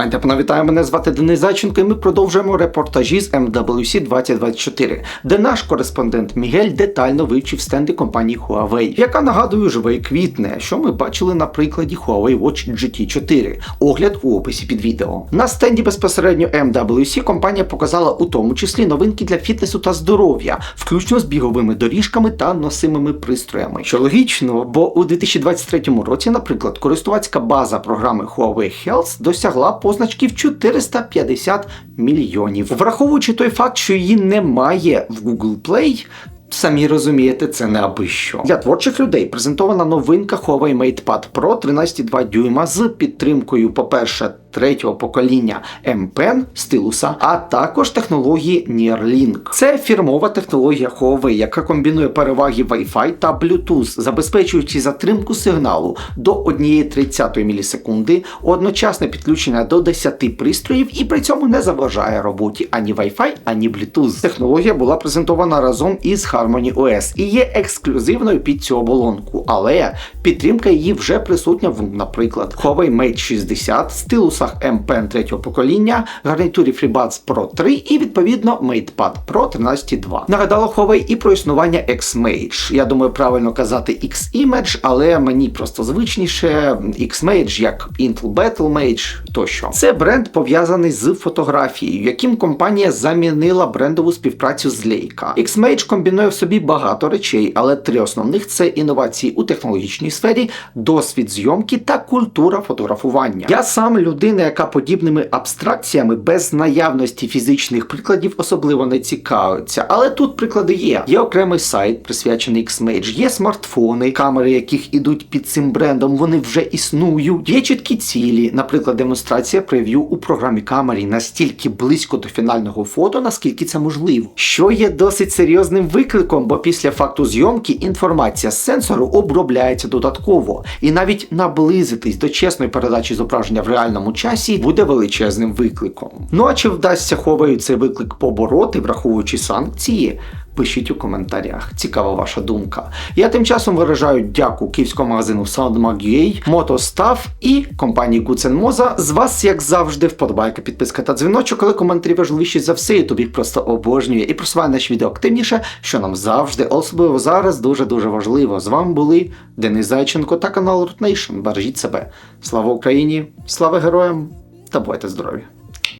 Пані та вітаю, мене звати Денис Зайченко, і ми продовжуємо репортажі з MWC 2024, де наш кореспондент Мігель детально вивчив стенди компанії Huawei, яка нагадую живе і квітне, що ми бачили на прикладі Huawei Watch GT4. Огляд у описі під відео. На стенді безпосередньо MWC компанія показала у тому числі новинки для фітнесу та здоров'я, включно з біговими доріжками та носимими пристроями. Що логічно, бо у 2023 році, наприклад, користувацька база програми Huawei Health досягла позначки в 450 мільйонів. Враховуючи той факт, що її немає в Google Play. Самі розумієте, це не аби що. Для творчих людей презентована новинка Huawei MatePad Pro 13,2 дюйма з підтримкою, по-перше, третього покоління M Pen стилуса, а також технології Neuralink. Це фірмова технологія Huawei, яка комбінує переваги Wi-Fi та Bluetooth, забезпечуючи затримку сигналу до 1,30 мілісекунди, одночасне підключення до 10 пристроїв і при цьому не заважає роботі ані Wi-Fi, ані Bluetooth. Технологія була презентована разом із Harmony OS і є ексклюзивною під цю оболонку, але підтримка її вже присутня в, наприклад, Huawei Mate 60, стилусах M Pen третього покоління, гарнітурі FreeBuds Pro 3 і відповідно MatePad Pro 13.2. Нагадала Huawei і про існування X-Mage. Я думаю, правильно казати X-Image, але мені просто звичніше X-Mage як Intel Battle Mage тощо. Це бренд пов'язаний з фотографією, яким компанія замінила брендову співпрацю з Leica. X-Mage комбінує в собі багато речей, але три основних це інновації у технологічній сфері, досвід зйомки та культура фотографування. Я сам людина, яка подібними абстракціями без наявності фізичних прикладів особливо не цікавиться. Але тут приклади є. Є окремий сайт, присвячений Xmage, є смартфони, камери яких ідуть під цим брендом, вони вже існують. Є чіткі цілі, наприклад, демонстрація прев'ю у програмі камері настільки близько до фінального фото, наскільки це можливо. Що є досить серйозним викликом, бо після факту зйомки інформація з сенсору обробляється додатково, і навіть наблизитись до чесної передачі зображення в реальному часі буде величезним викликом. Ну а чи вдасться Huawei цей виклик побороти, враховуючи санкції? Пишіть у коментарях. Цікава ваша думка. Я тим часом виражаю дяку київському магазину SoundMag.ua, Мотостав і компанії Гуценмоза. З вас, як завжди, вподобайка, підписка та дзвіночок, коли коментарі важливіші за все, їх просто обожнює і просуває наші відео активніше, що нам завжди, особливо зараз, дуже-дуже важливо. З вами були Денис Зайченко та канал Root Nation. Бережіть себе. Слава Україні, слава героям та бувайте здорові!